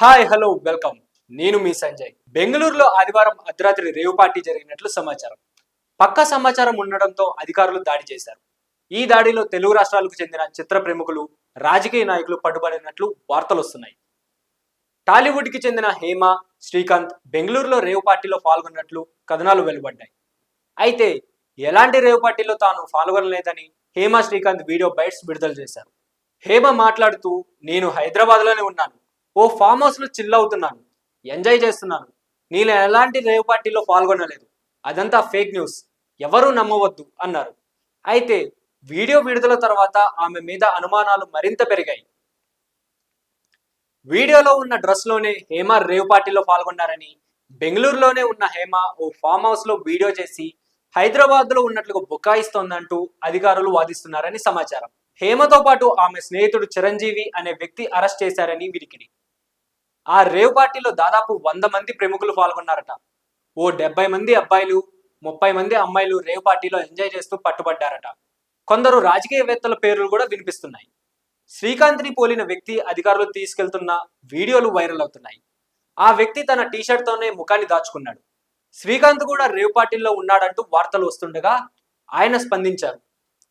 Hi hello welcome నేను మీ సంజయ్. బెంగళూరులో ఆదివారం అర్ధరాత్రి రేవు పార్టీ జరిగినట్లు సమాచారం. పక్క సమాచారం ఉండడంతో అధికారులు దాడి చేశారు. ఈ దాడిలో తెలుగు రాష్ట్రాలకు చెందిన చిత్ర ప్రముఖులు రాజకీయ నాయకులు పట్టుబడినట్లు వార్తలు వస్తున్నాయి. టాలీవుడ్కి చెందిన హేమ శ్రీకాంత్ బెంగళూరులో రేవు పార్టీలో పాల్గొన్నట్లు కథనాలు వెలువడ్డాయి. అయితే ఎలాంటి రేవు పార్టీలో తాను పాల్గొనలేదని హేమ శ్రీకాంత్ వీడియో బైట్స్ విడుదల చేశారు. హేమ మాట్లాడుతూ నేను హైదరాబాద్లోనే ఉన్నాను. ఓ ఫామ్ హౌస్లో చిల్ అవుతున్నాను. ఎంజాయ్ చేస్తున్నాను. నేను ఎలాంటి రేవ్ పార్టీలో పాల్గొనలేదు. అదంతా ఫేక్ న్యూస్ ఎవరూ నమ్మవద్దు అన్నారు. అయితే వీడియో విడుదల తర్వాత ఆమె మీద అనుమానాలు మరింత పెరిగాయి. వీడియోలో ఉన్న డ్రెస్లోనే హేమ రేవ్ పార్టీలో పాల్గొన్నారని బెంగళూరులోనే ఉన్న హేమ ఓ ఫామ్ హౌస్లో వీడియో చేసి హైదరాబాద్లో ఉన్నట్లుగా బుకాయిస్తోందంటూ అధికారులు వాదిస్తున్నారని సమాచారం. హేమతో పాటు ఆమె స్నేహితుడు చిరంజీవి అనే వ్యక్తి అరెస్ట్ చేశారని వినికిడి. ఆ రేవ్ పార్టీలో దాదాపు వంద మంది ప్రముఖులు పాల్గొన్నారట. ఓ డెబ్బై మంది అబ్బాయిలు ముప్పై మంది అమ్మాయిలు రేవ్ పార్టీలో ఎంజాయ్ చేస్తూ పట్టుబడ్డారట. కొందరు రాజకీయవేత్తల పేర్లు కూడా వినిపిస్తున్నాయి. శ్రీకాంత్ని పోలిన వ్యక్తి అధికారులు తీసుకెళ్తున్న వీడియోలు వైరల్ అవుతున్నాయి. ఆ వ్యక్తి తన టీషర్ట్తోనే ముఖాన్ని దాచుకున్నాడు. శ్రీకాంత్ కూడా రేవ్ పార్టీల్లో ఉన్నాడంటూ వార్తలు వస్తుండగా ఆయన స్పందించారు.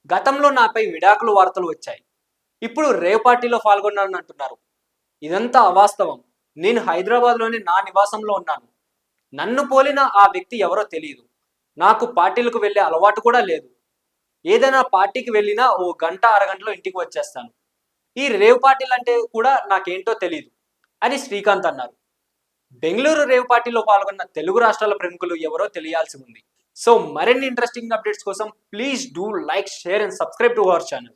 గతంలో నాపై విడాకులు వార్తలు వచ్చాయి. ఇప్పుడు రేవ్ పార్టీలో పాల్గొన్నానని అంటున్నారు. ఇదంతా అవాస్తవం. నేను హైదరాబాద్లోని నా నివాసంలో ఉన్నాను. నన్ను పోలిన ఆ వ్యక్తి ఎవరో తెలియదు నాకు పార్టీలకు వెళ్ళే అలవాటు కూడా లేదు. ఏదైనా పార్టీకి వెళ్ళినా ఓ గంట అరగంటలో ఇంటికి వచ్చేస్తాను. ఈ రేవ్ పార్టీలు అంటే కూడా నాకేంటో తెలియదు అని శ్రీకాంత్ అన్నారు. బెంగళూరు రేవ్ పార్టీలో పాల్గొన్న తెలుగు రాష్ట్రాల ప్రముఖులు ఎవరో తెలియాల్సి ఉంది. సో మరిన్ని ఇంట్రెస్టింగ్ అప్డేట్స్ కోసం please do like share and subscribe to our channel